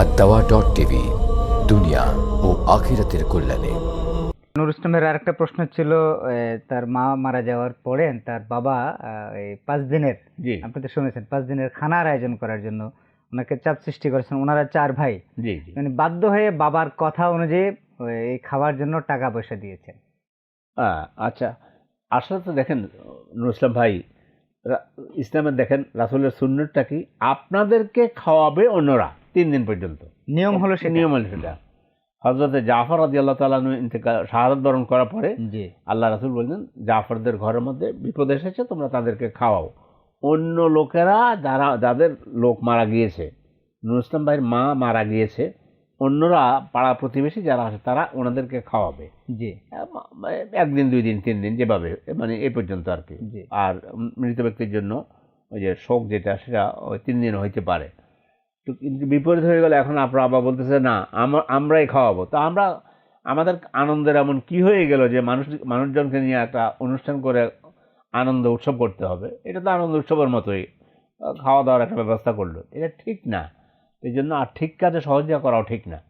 আর দাওয়া dot TV দুনিয়া ও আখিরাতের কল্যাণে। নুর ইসলামের আরেকটা প্রশ্ন ছিল তার মা মারা যাওয়ার পরে তার বাবা এই পাঁচ দিনের জি। আপনি তো শুনেছেন পাঁচ দিনের খানার আয়োজন করার জন্য ওনাকে চাপ সৃষ্টি করেছেন ওনারা চার ভাই। জি জি। মানে বাধ্য হয়ে বাবার কথা অনুযায়ী এই খাওয়ার জন্য টাকা পয়সা দিয়েছেন। আচ্ছা আসলে তো দেখেন নুর ইসলাম ভাই ইসলামের দেখেন রাসুলের সুন্নতটা কি? আপনাদেরকে খাওয়াবে অন্যরা। তিন দিন পর্যন্ত। নিয়ম হলো সে নিয়ম হলো সেটা। হজরতে জাফর আদি আল্লাহ তালা শাহাদত বরণ করার পরে জি। আল্লাহ রাসুল বললেন জাফরদের ঘরের মধ্যে বিপদ এসেছে তোমরা তাদেরকে খাওয়াও। অন্য লোকেরা যারা যাদের লোক মারা গিয়েছে নুর ইসলাম ভাইয়ের মা মারা গিয়েছে অন্যরা পাড়া প্রতিবেশী যারা আছে তারা ওনাদেরকে খাওয়াবে। জি। একদিন দুই দিন তিন দিন যেভাবে মানে এই পর্যন্ত আর কি। আর মৃত ব্যক্তির জন্য ওই যে শোক যেটা সেটা ওই তিন দিন হইতে পারে। তো কিন্তু বিপরীত হয়ে গেলে, এখন আপনার আবার বলতেছে, না, আম- আমরাই খাওয়াবো। তো আমরা, আমাদের আনন্দের এমন কি হয়ে গেল যে মানুষ মানুষজনকে নিয়ে একটা অনুষ্ঠান করে আনন্দ উৎসব করতে হবে? এটা তো আনন্দ উৎসবের মতোই। খাওয়া দাওয়ার একটা ব্যবস্থা করল। এটা ঠিক না। এই জন্য আর ঠিক কাজে সহযোগিতা করাও ঠিক না।